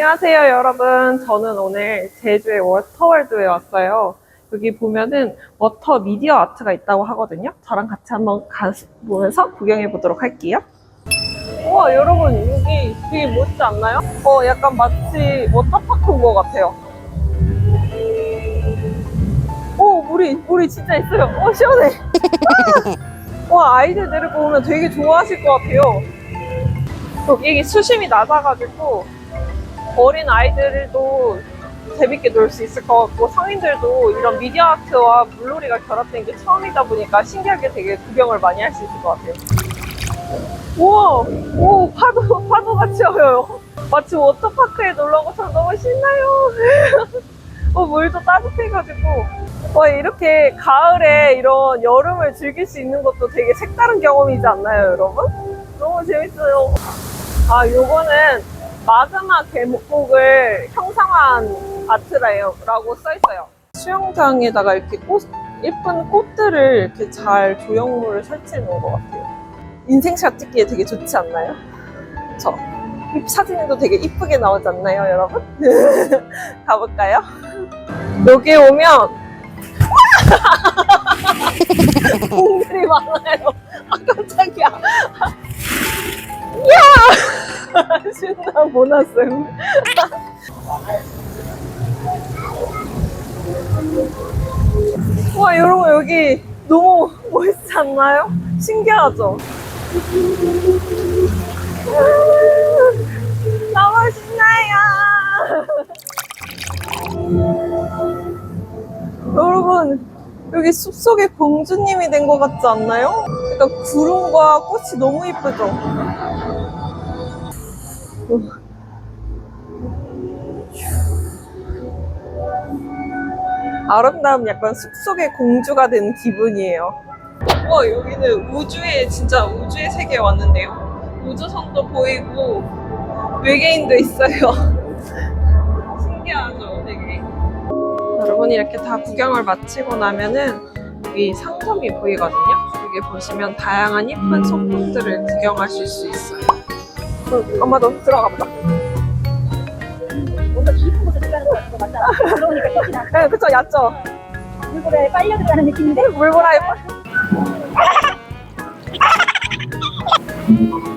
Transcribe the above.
안녕하세요, 여러분. 저는 오늘 제주의 워터월드에 왔어요. 여기 보면은 워터 미디어 아트가 있다고 하거든요. 저랑 같이 한번 가보면서 구경해 보도록 할게요. 우와, 여러분, 여기 되게 멋지지 않나요? 어, 약간 마치 워터파크 온 것 같아요. 오, 물이, 물이 진짜 있어요. 어, 시원해. 아! 와, 아이들 데리고 오면 되게 좋아하실 것 같아요. 여기 수심이 낮아가지고 어린 아이들도 재밌게 놀 수 있을 것 같고 성인들도 이런 미디어 아트와 물놀이가 결합된 게 처음이다 보니까 신기하게 되게 구경을 많이 할 수 있을 것 같아요. 우와, 오 파도 파도가 치어요. 마치 워터파크에 놀러 온 것처럼 너무 신나요. 어, 물도 따뜻해가지고 와 이렇게 가을에 이런 여름을 즐길 수 있는 것도 되게 색다른 경험이지 않나요, 여러분? 너무 재밌어요. 아, 요거는 마그마 계곡을 형상화한 아트라고 써있어요. 수영장에다가 이렇게 꽃, 예쁜 꽃들을 이렇게 잘 조형물을 설치해 놓은 것 같아요. 인생샷 찍기에 되게 좋지 않나요? 그쵸? 이 사진도 되게 이쁘게 나오지 않나요, 여러분? 가볼까요? 여기 오면 공들이 많아요. 아, 깜짝이야. 신나 보너스. 와 여러분 여기 너무 멋있지 않나요? 신기하죠? 너무 신나요. 여러분 여기 숲속의 공주님이 된 것 같지 않나요? 약간 구름과 꽃이 너무 예쁘죠? 아름다운 약간 숲속의 공주가 된 기분이에요. 와 여기는 우주의 진짜 우주의 세계에 왔는데요. 우주선도 보이고 외계인도 있어요. 신기하죠, 되게. 여러분 이렇게 다 구경을 마치고 나면은 여기 상점이 보이거든요. 여기 보시면 다양한 예쁜 소품들을 구경하실 수 있어요. 응, 엄마도 들어가 보자. 뭔가 깊은 곳에 들어가는 것거 맞잖아. 들어오니까 역시나 네, 그쵸, 얕죠? 물고래 빨려 들어가는 느낌인데? 물보라에